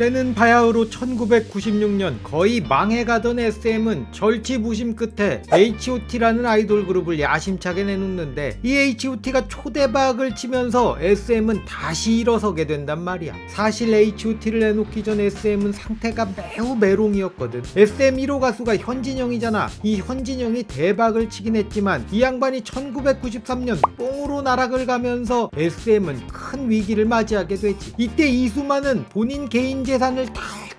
때는 바야흐로 1996년 거의 망해가던 SM은 절치부심 끝에 H.O.T라는 아이돌 그룹을 야심차게 내놓는데 이 H.O.T가 초대박을 치면서 SM은 다시 일어서게 된단 말이야. 사실 H.O.T를 내놓기 전 SM은 상태가 매우 메롱이었거든. SM 1호 가수가 현진영이잖아. 이 현진영이 대박을 치긴 했지만 이 양반이 1993년 뽕으로 나락을 가면서 SM은 큰 위기를 맞이하게 되지. 이때 이수만은 본인 개인 재산을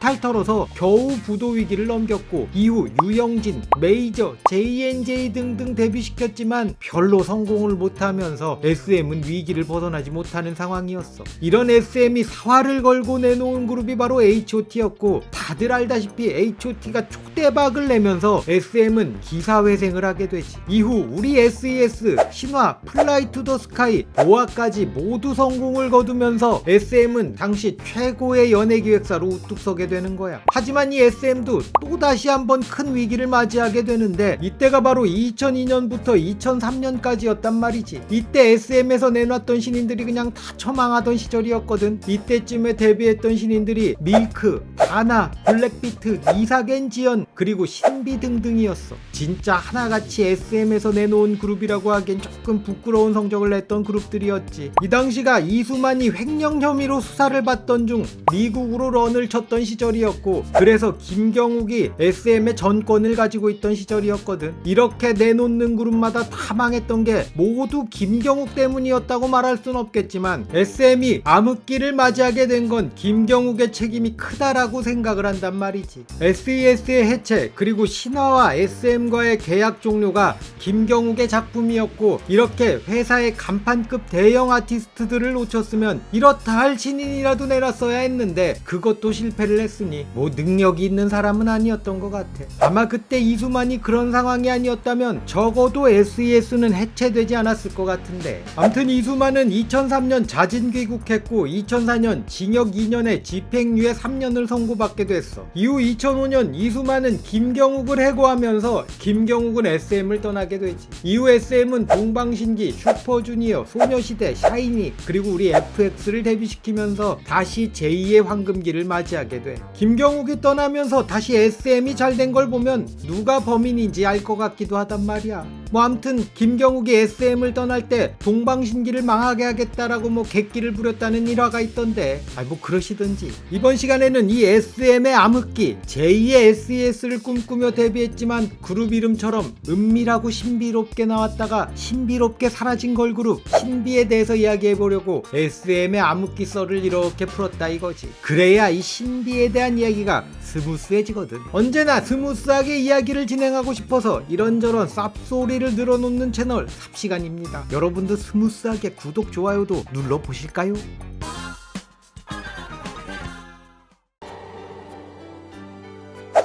탈탈 털어서 겨우 부도 위기를 넘겼고 이후 유영진, 메이저, JNJ 등등 데뷔시켰지만 별로 성공을 못하면서 SM은 위기를 벗어나지 못하는 상황이었어. 이런 SM이 사활을 걸고 내놓은 그룹이 바로 H.O.T였고 다들 알다시피 H.O.T가 초대박을 내면서 SM은 기사회생을 하게 되지. 이후 우리 SES, 신화, 플라이 투 더 스카이, 보아까지 모두 성공을 거두면서 SM은 당시 최고의 연예기획사로 우뚝 서게 되는 거야. 하지만 이 SM도 또 다시 한번 큰 위기를 맞이하게 되는데 이때가 바로 2002년부터 2003년까지였단 말이지. 이때 SM에서 내놨던 신인들이 그냥 다 처망하던 시절이었거든. 이때쯤에 데뷔했던 신인들이 밀크, 다나, 블랙비트, 이사겐 지연, 그리고 신비 등등이었어. 진짜 하나같이 SM에서 내놓은 그룹이라고 하기엔 조금 부끄러운 성적을 냈던 그룹들이었지. 이 당시가 이수만이 횡령 혐의로 수사를 받던 중 미국으로 런을 쳤던 시절 이었고 그래서 김경욱이 SM의 전권을 가지고 있던 시절이었거든. 이렇게 내놓는 그룹마다 다 망했던 게 모두 김경욱 때문이었다고 말할 순 없겠지만 SM이 암흑기를 맞이하게 된 건 김경욱의 책임이 크다라고 생각을 한단 말이지. SES의 해체 그리고 신화와 SM과의 계약 종료가 김경욱의 작품이었고 이렇게 회사의 간판급 대형 아티스트들을 놓쳤으면 이렇다 할 신인이라도 내놨어야 했는데 그것도 실패를 했 으니 뭐 능력이 있는 사람은 아니었던 것 같아. 아마 그때 이수만이 그런 상황이 아니었다면 적어도 SES는 해체되지 않았을 것 같은데. 암튼 이수만은 2003년 자진 귀국했고 2004년 징역 2년에 집행유예 3년을 선고받게 됐어. 이후 2005년 이수만은 김경욱을 해고하면서 김경욱은 SM을 떠나게 되지. 이후 SM은 동방신기, 슈퍼주니어, 소녀시대, 샤이니 그리고 우리 FX를 데뷔시키면서 다시 제2의 황금기를 맞이하게 돼. 김경욱이 떠나면서 다시 SM이 잘 된 걸 보면 누가 범인인지 알 것 같기도 하단 말이야. 뭐 암튼 김경욱이 SM을 떠날 때 동방신기를 망하게 하겠다라고 뭐 객기를 부렸다는 일화가 있던데. 아뭐 그러시던지. 이번 시간에는 이 SM의 암흑기 제2의 SES를 꿈꾸며 데뷔했지만 그룹 이름처럼 은밀하고 신비롭게 나왔다가 신비롭게 사라진 걸그룹 신비에 대해서 이야기해보려고 SM의 암흑기 썰을 이렇게 풀었다 이거지. 그래야 이 신비에 대한 이야기가 스무스해지거든. 언제나 스무스하게 이야기를 진행하고 싶어서 이런저런 쌉소리 를 늘어놓는 채널 삽시간입니다 여러분도 스무스하게 구독 좋아요도 눌러보실까요?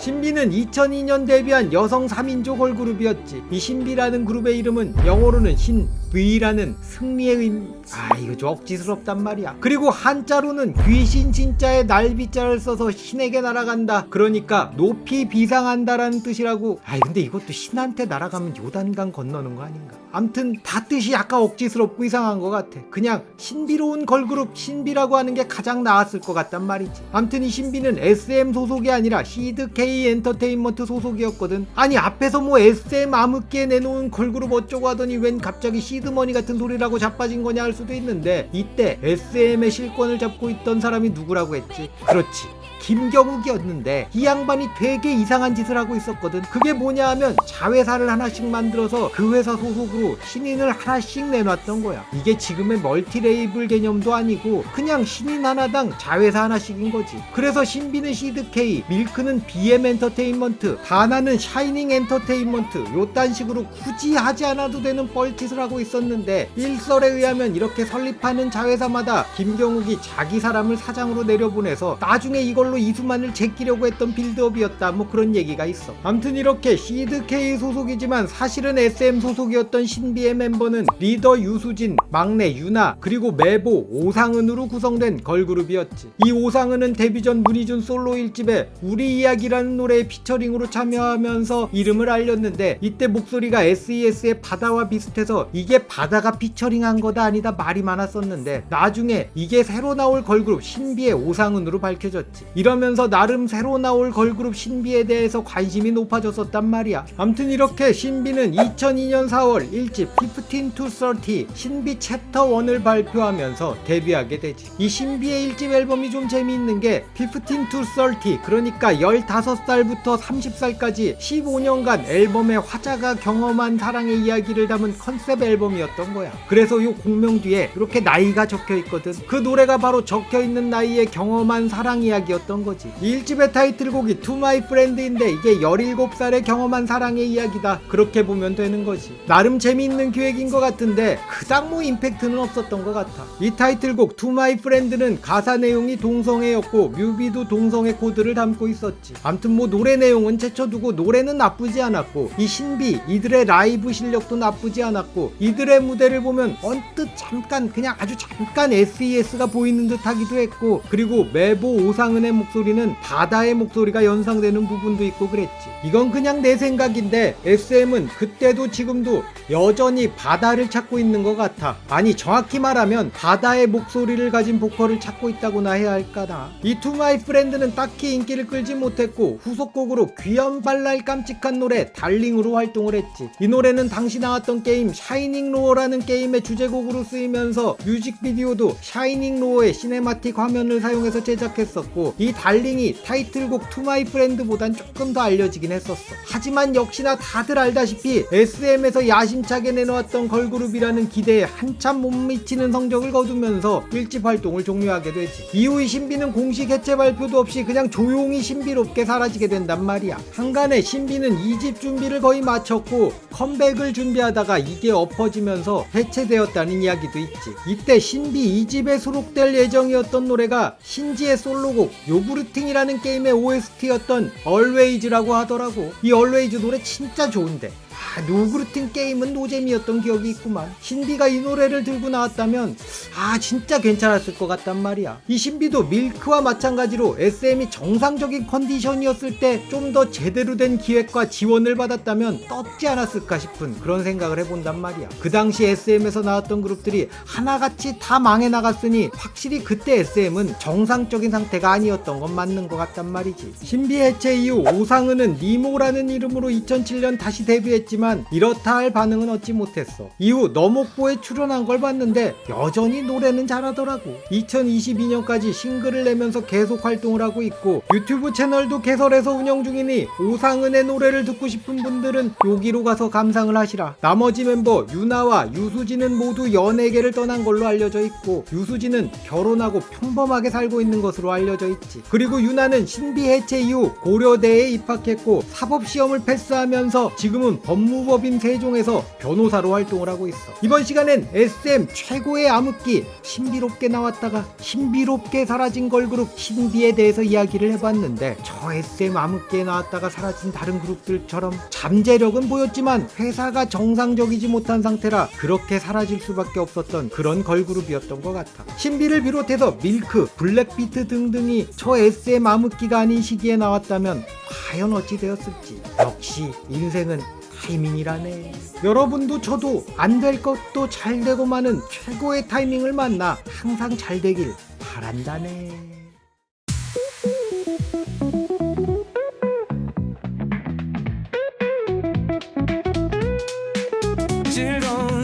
신비는 2002년 데뷔한 여성 3인조 걸그룹이었지. 이 신비라는 그룹의 이름은 영어로는 신, V라는 승리의 의미. 아, 이거 좀 억지스럽단 말이야. 그리고 한자로는 귀신 진짜의 날비자를 써서 신에게 날아간다. 그러니까 높이 비상한다라는 뜻이라고. 아, 근데 이것도 신한테 날아가면 요단강 건너는 거 아닌가? 암튼 다 뜻이 약간 억지스럽고 이상한 것 같아. 그냥 신비로운 걸그룹 신비라고 하는 게 가장 나았을 것 같단 말이지. 암튼 이 신비는 SM 소속이 아니라 시드 K 엔터테인먼트 소속이었거든. 아니 앞에서 뭐 SM 암흑기에 내놓은 걸그룹 어쩌고 하더니 웬 갑자기 시드머니 같은 소리라고 자빠진 거냐 할 수도 있는데 이때 SM의 실권을 잡고 있던 사람이 누구라고 했지? 그렇지. 김경욱이었는데 이 양반이 되게 이상한 짓을 하고 있었거든. 그게 뭐냐 하면 자회사를 하나씩 만들어서 그 회사 소속으로 신인을 하나씩 내놨던 거야. 이게 지금의 멀티 레이블 개념도 아니고 그냥 신인 하나당 자회사 하나씩인 거지. 그래서 신비는 시드K, 밀크는 BM 엔터테인먼트, 다나는 샤이닝 엔터테인먼트 요딴 식으로 굳이 하지 않아도 되는 뻘짓을 하고 있었는데 일설에 의하면 이렇게 설립하는 자회사마다 김경욱이 자기 사람을 사장으로 내려보내서 나중에 이걸로 이수만을 제끼려고 했던 빌드업이었다. 뭐 그런 얘기가 있어. 암튼 이렇게 시드K 소속이지만 사실은 SM 소속이었던 신비의 멤버는 리더 유수진, 막내 유나 그리고 메보, 오상은으로 구성된 걸그룹이었지. 이 오상은은 데뷔 전 문희준 솔로 1집에 우리 이야기라는 노래에 피처링으로 참여하면서 이름을 알렸는데 이때 목소리가 SES의 바다와 비슷해서 이게 바다가 피처링한 거다 아니다 말이 많았었는데 나중에 이게 새로 나올 걸그룹 신비의 오상은으로 밝혀졌지 이러면서 나름 새로 나올 걸그룹 신비에 대해서 관심이 높아졌었단 말이야. 암튼 이렇게 신비는 2002년 4월 1집 15 to 30 신비 챕터 1을 발표하면서 데뷔하게 되지. 이 신비의 1집 앨범이 좀 재미있는 게 15 to 30 그러니까 15 살부터 30살까지 15년간 앨범의 화자가 경험한 사랑의 이야기를 담은 컨셉 앨범이었던 거야. 그래서 요 공명 뒤에 이렇게 나이가 적혀 있거든. 그 노래가 바로 적혀 있는 나이에 경험한 사랑 이야기였던 거지. 이 1집의 타이틀곡이 To My Friend인데 이게 17살에 경험한 사랑의 이야기다. 그렇게 보면 되는 거지. 나름 재미있는 기획인 것 같은데 그닥 뭐 임팩트는 없었던 것 같아. 이 타이틀곡 To My Friend는 가사 내용이 동성애였고 뮤비도 동성애 코드를 담고 있었지. 암튼 뭐 노래 내용은 제쳐두고 노래는 나쁘지 않았고 이 신비 이들의 라이브 실력도 나쁘지 않았고 이들의 무대를 보면 언뜻 잠깐 그냥 아주 잠깐 SES가 보이는 듯 하기도 했고 그리고 메보 오상은의 목소리는 바다의 목소리가 연상되는 부분도 있고 그랬지. 이건 그냥 내 생각인데 SM은 그때도 지금도 여전히 바다를 찾고 있는 것 같아. 아니 정확히 말하면 바다의 목소리를 가진 보컬을 찾고 있다고나 해야 할까나. 이 투마이 프렌드는 딱히 인기를 끌지 못했고 후속곡 으로 귀염발랄 깜찍한 노래 달링으로 활동을 했지. 이 노래는 당시 나왔던 게임 샤이닝 로어라는 게임의 주제곡으로 쓰이면서 뮤직비디오도 샤이닝 로어의 시네마틱 화면을 사용해서 제작했었고 이 달링이 타이틀곡 투 마이 프렌드보단 조금 더 알려지긴 했었어. 하지만 역시나 다들 알다시피 SM에서 야심차게 내놓았던 걸그룹이라는 기대에 한참 못 미치는 성적을 거두면서 일집 활동을 종료하게 되지. 이후 이 신비는 공식 해체 발표도 없이 그냥 조용히 신비롭게 사라 지게 된단 말이야. 한간에 신비는 2집 준비를 거의 마쳤고 컴백을 준비하다가 이게 엎어지면서 해체되었다는 이야기도 있지. 이때 신비 2집에 수록될 예정이었던 노래가 신지의 솔로곡 요구르팅이라는 게임의 OST였던 Always라고 하더라고. 이 Always 노래 진짜 좋은데. 아, 노그루틴 게임은 노잼이었던 기억이 있구만. 신비가 이 노래를 들고 나왔다면, 아, 진짜 괜찮았을 것 같단 말이야. 이 신비도 밀크와 마찬가지로 SM이 정상적인 컨디션이었을 때 좀 더 제대로 된 기획과 지원을 받았다면 떴지 않았을까 싶은 그런 생각을 해본단 말이야. 그 당시 SM에서 나왔던 그룹들이 하나같이 다 망해 나갔으니 확실히 그때 SM은 정상적인 상태가 아니었던 건 맞는 것 같단 말이지. 신비 해체 이후 오상은은 니모라는 이름으로 2007년 다시 데뷔했지 만 이렇다 할 반응은 얻지 못했어. 이후 너목보에 출연한 걸 봤는데 여전히 노래는 잘하더라고. 2022년까지 싱글을 내면서 계속 활동을 하고 있고 유튜브 채널도 개설해서 운영 중이니 오상은의 노래를 듣고 싶은 분들은 여기로 가서 감상을 하시라. 나머지 멤버 유나와 유수진은 모두 연예계를 떠난 걸로 알려져 있고 유수진은 결혼하고 평범하게 살고 있는 것으로 알려져 있지. 그리고 유나는 신비 해체 이후 고려대에 입학했고 사법시험을 패스하면서 지금은 법무 법인 세종에서 변호사로 활동을 하고 있어. 이번 시간엔 SM 최고의 암흑기 신비롭게 나왔다가 신비롭게 사라진 걸그룹 신비에 대해서 이야기를 해봤는데 저 SM 암흑기에 나왔다가 사라진 다른 그룹들처럼 잠재력은 보였지만 회사가 정상적이지 못한 상태라 그렇게 사라질 수밖에 없었던 그런 걸그룹이었던 것 같아. 신비를 비롯해서 밀크, 블랙비트 등등이 저 SM 암흑기가 아닌 시기에 나왔다면 과연 어찌 되었을지. 역시 인생은 타이밍이라네. 여러분도 저도 안 될 것도 잘 되고 마는 최고의 타이밍을 만나 항상 잘 되길 바란다네.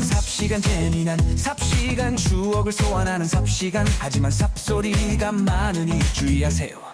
삽시간 재미난 삽시간 추억을 소환하는 삽시간 하지만 삽소리가 많으니 주의하세요